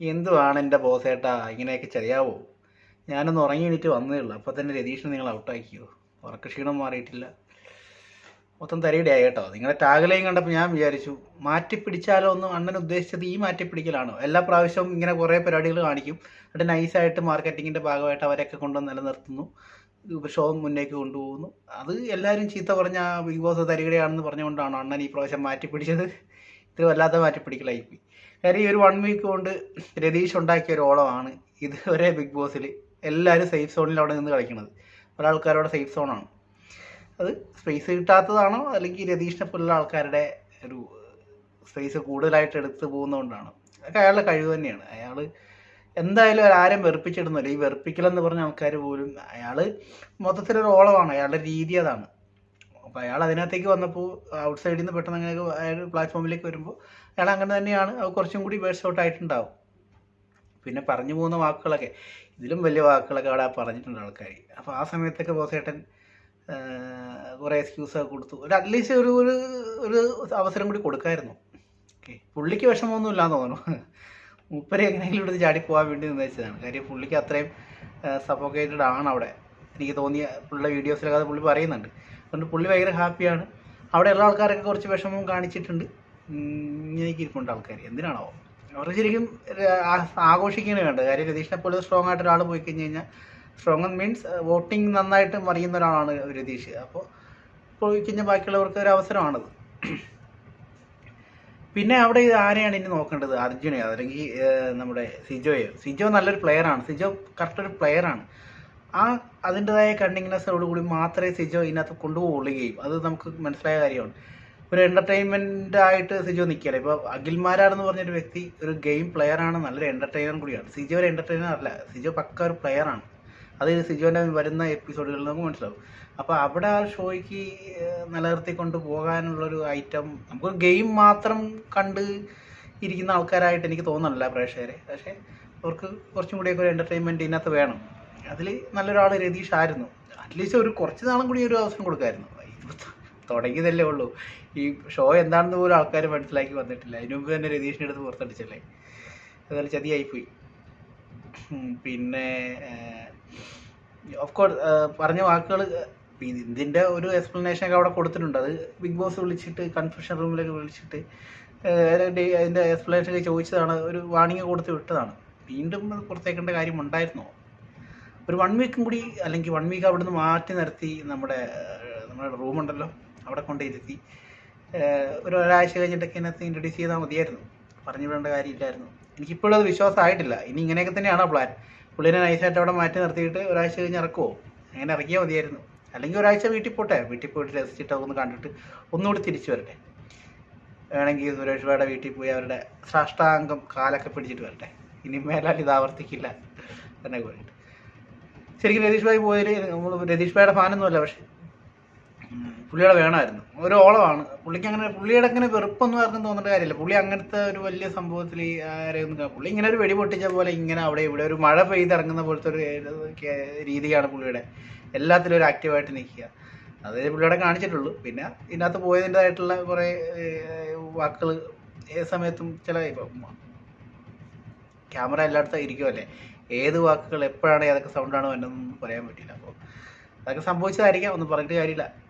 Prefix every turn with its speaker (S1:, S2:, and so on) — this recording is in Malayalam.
S1: എന്തുവാണ് എന്റെ ബോസേട്ടാ ഇങ്ങനെയൊക്കെ ചെറിയാവോ ഞാനൊന്ന് ഉറങ്ങി എണീറ്റ് വന്നേ ഉള്ളൂ. അപ്പോൾ തന്നെ രതീഷിനെ നിങ്ങൾ ഔട്ടാക്കിയോ ഉറക്ക ക്ഷീണം മാറിയിട്ടില്ല. മൊത്തം തരയിടയായി കേട്ടോ. നിങ്ങളുടെ ടാഗലയും കണ്ടപ്പോൾ ഞാൻ വിചാരിച്ചു മാറ്റിപ്പിടിച്ചാലോ ഒന്നും അണ്ണൻ ഉദ്ദേശിച്ചത് ഈ മാറ്റിപ്പിടിക്കലാണോ? എല്ലാ പ്രാവശ്യവും ഇങ്ങനെ കുറേ പരിപാടികൾ കാണിക്കും. എന്നിട്ട് നൈസായിട്ട് മാർക്കറ്റിങ്ങിന്റെ ഭാഗമായിട്ട് അവരൊക്കെ കൊണ്ടുവന്ന് നിലനിർത്തുന്നു. ഷോ മുന്നേക്ക് കൊണ്ടുപോകുന്നു. അത് എല്ലാവരും ചീത്ത പറഞ്ഞ ബിഗ് ബോസ് തരികടയാണെന്ന് പറഞ്ഞുകൊണ്ടാണ് അണ്ണൻ ഈ പ്രാവശ്യം മാറ്റി പിടിച്ചത് ഇത് വല്ലാതെ മാറ്റി പിടിക്കലായിപ്പോയി കാര്യം ഈ ഒരു വൺ വീക്ക് കൊണ്ട് രതീഷ് ഉണ്ടാക്കിയ ഒരു ഓളമാണ് ഇത് ഇതുവരെ ബിഗ് ബോസിൽ എല്ലാവരും സേഫ് സോണിൽ അവിടെ നിന്ന് കളിക്കുന്നത് പല ആൾക്കാരോടെ സേഫ് സോണാണ് അത് സ്പേസ് കിട്ടാത്തതാണോ? അല്ലെങ്കിൽ രതീഷിനെ പോലുള്ള ആൾക്കാരുടെ ഒരു സ്പേസ് കൂടുതലായിട്ട് എടുത്ത് പോകുന്നതുകൊണ്ടാണ്? അതൊക്കെ അയാളുടെ കഴിവ് തന്നെയാണ്. അയാൾ എന്തായാലും ആരും വെറുപ്പിച്ചിടുന്നില്ല ഈ വെറുപ്പിക്കലെന്ന് പറഞ്ഞ ആൾക്കാർ പോലും അയാൾ മൊത്തത്തിലൊരു ഓളമാണ്. അയാളുടെ രീതി അതാണ്. അപ്പോൾ അയാൾ അതിനകത്തേക്ക് വന്നപ്പോൾ ഔട്ട് സൈഡിൽ നിന്ന് പെട്ടെന്ന് അങ്ങനെ അയാൾ പ്ലാറ്റ്ഫോമിലേക്ക് വരുമ്പോൾ അയാൾ അങ്ങനെ തന്നെയാണ്. അത് കുറച്ചും കൂടി ബേഴ്സ് ഔട്ട് ആയിട്ടുണ്ടാവും. പിന്നെ പറഞ്ഞു പോകുന്ന വാക്കുകളൊക്കെ ഇതിലും വലിയ വാക്കുകളൊക്കെ അവിടെ പറഞ്ഞിട്ടുണ്ട് ആൾക്കാർ അപ്പോൾ ആ സമയത്തൊക്കെ ബോസേട്ടൻ കുറേ എക്സ്ക്യൂസൊക്കെ കൊടുത്തു. ഒരു അറ്റ്ലീസ്റ്റ് ഒരു ഒരു ഒരു അവസരം കൂടി കൊടുക്കായിരുന്നു. ഓക്കെ. പുള്ളിക്ക് വിഷമമൊന്നും ഇല്ലാന്ന് തോന്നുന്നു. മൂപ്പരെ എങ്ങനെയെങ്കിലും ഇവിടുന്ന് ചാടി പോകാൻ വേണ്ടി നിർദ്ദേശിച്ചതാണ് കാര്യം പുള്ളിക്ക് അത്രയും സഫോക്കേറ്റഡ് ആണ് അവിടെ. എനിക്ക് തോന്നിയ പുള്ളിയുടെ വീഡിയോസിലൊക്കെ അത് പുള്ളി പറയുന്നുണ്ട്. അതുകൊണ്ട് പുള്ളി ഭയങ്കര ഹാപ്പിയാണ്. അവിടെ അവിടെയുള്ള ആൾക്കാരൊക്കെ കുറച്ച് വിഷമവും കാണിച്ചിട്ടുണ്ട്. ഇങ്ങനെയൊക്കെ ഇരിപ്പുണ്ട് ആൾക്കാർ എന്തിനാണോ? അവർ ശരിക്കും ആഘോഷിക്കുകയാണ് വേണ്ടത്. കാര്യം രതീഷിനെ പോലെ സ്ട്രോങ് ആയിട്ട് ഒരാൾ പോയി കഴിഞ്ഞ് കഴിഞ്ഞാൽ സ്ട്രോങ് മീൻസ് വോട്ടിംഗ് നന്നായിട്ട് മറിയുന്ന ഒരാളാണ് രതീഷ്. അപ്പോൾ പോയി കഴിഞ്ഞാൽ ബാക്കിയുള്ളവർക്ക് ഒരു അവസരമാണത്. പിന്നെ അവിടെ ആരെയാണ് ഇനി നോക്കേണ്ടത്? അർജുനെയോ അല്ലെങ്കിൽ നമ്മുടെ സിജോയോ. സിജോ നല്ലൊരു പ്ലെയറാണ് സിജോ കറക്റ്റ് ഒരു പ്ലെയറാണ് ആ അതിന്റെതായ കണ്ടിങ്നെസ്സോട് കൂടി മാത്രമേ സിജോ ഇതിനകത്ത് കൊണ്ടുപോകുള്ളൂ ഗെയിം അത് നമുക്ക് മനസ്സിലായ കാര്യമാണ്. ഒരു എന്റർടൈൻമെന്റ് ആയിട്ട് സിജോ നിൽക്കുകയാണ് ഇപ്പോൾ അഖിൽമാരാണെന്ന് പറഞ്ഞൊരു വ്യക്തി ഒരു ഗെയിം പ്ലെയർ ആണ് നല്ലൊരു എന്റർടൈനർ കൂടിയാണ്. സിജോ ഒരു എന്റർടൈനർ അല്ല. സിജോ പക്ക ഒരു പ്ലെയർ ആണ്. അത് സിജോന്റെ വരുന്ന എപ്പിസോഡുകളിൽ നമുക്ക് മനസ്സിലാവും. അപ്പോൾ അവിടെ ആ ഷോയ്ക്ക് നിലനിർത്തിക്കൊണ്ട് പോകാനുള്ളൊരു ഐറ്റം നമുക്ക് ഗെയിം മാത്രം കണ്ട് ഇരിക്കുന്ന ആൾക്കാരായിട്ട് എനിക്ക് തോന്നുന്നില്ല പ്രേക്ഷകരെ. പക്ഷേ അവർക്ക് കുറച്ചും കൂടിയൊക്കെ ഒരു എന്റർടൈൻമെന്റ് ഇതിനകത്ത് വേണം. അതിൽ നല്ലൊരാൾ രതീഷ് ആയിരുന്നു. അറ്റ്ലീസ്റ്റ് ഒരു കുറച്ച് നാളും കൂടി ഒരു അവസരം കൊടുക്കായിരുന്നു. തുടങ്ങിയതല്ലേ ഉള്ളൂ. ഈ ഷോ എന്താണെന്ന് പോലും ആൾക്കാർ മനസ്സിലാക്കി വന്നിട്ടില്ല. അതിനു മുമ്പ് തന്നെ രതീഷിന്റെ അടുത്ത് പുറത്തടിച്ചല്ലേ? അതുപോലെ ചതിയായിപ്പോയി. പിന്നെ ഓഫ് കോഴ്സ് പറഞ്ഞ വാക്കുകൾ ഇതിന്റെ ഒരു എക്സ്പ്ലനേഷൻ ഒക്കെ അവിടെ കൊടുത്തിട്ടുണ്ട്. അത് ബിഗ് ബോസ് വിളിച്ചിട്ട് കൺഫ്യൂഷൻ റൂമിലേക്ക് വിളിച്ചിട്ട് അതിന്റെ എക്സ്പ്ലനേഷൻ ഒക്കെ ചോദിച്ചതാണ്. ഒരു വാണിംഗ് കൊടുത്ത് വിട്ടതാണ്. വീണ്ടും പുറത്തേക്കേണ്ട കാര്യം ഉണ്ടായിരുന്നോ? ഒരു വൺ വീക്കും കൂടി അല്ലെങ്കിൽ വൺ വീക്ക് അവിടുന്ന് മാറ്റി നിർത്തി നമ്മുടെ നമ്മുടെ റൂം ഉണ്ടല്ലോ. അവിടെ കൊണ്ടിരുത്തി ഒരു ഒരാഴ്ച കഴിഞ്ഞിട്ടൊക്കെ ഇതിനകത്ത് ഇൻട്രൊഡ്യൂസ് ചെയ്താൽ മതിയായിരുന്നു. പറഞ്ഞു വിടേണ്ട കാര്യമില്ലായിരുന്നു. എനിക്കിപ്പോഴും അത് വിശ്വാസമായിട്ടില്ല. ഇനി ഇങ്ങനെയൊക്കെ തന്നെയാണോ പ്ലാൻ പുള്ളിനെ നൈസായിട്ട് അവിടെ മാറ്റി നിർത്തിയിട്ട് ഒരാഴ്ച കഴിഞ്ഞ് ഇറക്കുമോ അങ്ങനെ ഇറക്കിയാൽ മതിയായിരുന്നു. അല്ലെങ്കിൽ ഒരാഴ്ച വീട്ടിൽ പോട്ടെ. വീട്ടിൽ പോയിട്ട് രസിച്ചിട്ട് അതൊന്ന് കണ്ടിട്ട് ഒന്നുകൂടി തിരിച്ചു വരട്ടെ. വേണമെങ്കിൽ സുരേഷ് ഭായുടെ വീട്ടിൽ പോയി അവരുടെ സാഷ്ടാംഗം കാലൊക്കെ പിടിച്ചിട്ട് വരട്ടെ. ഇനി മേലാൽ ഇത് ആവർത്തിക്കില്ല. തന്നെ പോയിട്ട് ശരിക്കും രതീഷ് ഭായി പോയതിൽ നമ്മൾ രതീഷ് ഭായിയുടെ ഫാനൊന്നുമല്ല പക്ഷേ പുള്ളിയുടെ വേണമായിരുന്നു. ഒരു ഓളമാണ്. പുള്ളിക്ക് അങ്ങനെ പുള്ളിയുടെ അങ്ങനെ വെറുപ്പൊന്നും ആർക്കും തോന്നേണ്ട കാര്യമില്ല. പുള്ളി അങ്ങനത്തെ ഒരു വലിയ സംഭവത്തിൽ ആരെയൊന്നും പുള്ളി ഇങ്ങനെ ഒരു വെടി പൊട്ടിച്ച പോലെ ഇങ്ങനെ അവിടെ ഇവിടെ ഒരു മഴ പെയ്തിറങ്ങുന്ന പോലത്തെ ഒരു രീതിയാണ് പുള്ളിയുടെ. എല്ലാത്തിലും ഒരു ആക്റ്റീവായിട്ട് നിൽക്കുക. അത് പുള്ളിയുടെ കാണിച്ചിട്ടുള്ളൂ. പിന്നെ ഇതിനകത്ത് പോയതിന്റെതായിട്ടുള്ള കുറേ വാക്കുകൾ ഏത് സമയത്തും ചില ഇപ്പം ക്യാമറ എല്ലായിടത്തും ഇരിക്കുമല്ലേ ഏത് വാക്കുകൾ എപ്പോഴാണ് ഏതൊക്കെ സൗണ്ടാണ് വരുന്നതെന്നൊന്നും പറയാൻ പറ്റില്ല. അപ്പോൾ അതൊക്കെ സംഭവിച്ചതായിരിക്കാം. ഒന്നും പറഞ്ഞിട്ട് കാര്യമില്ല.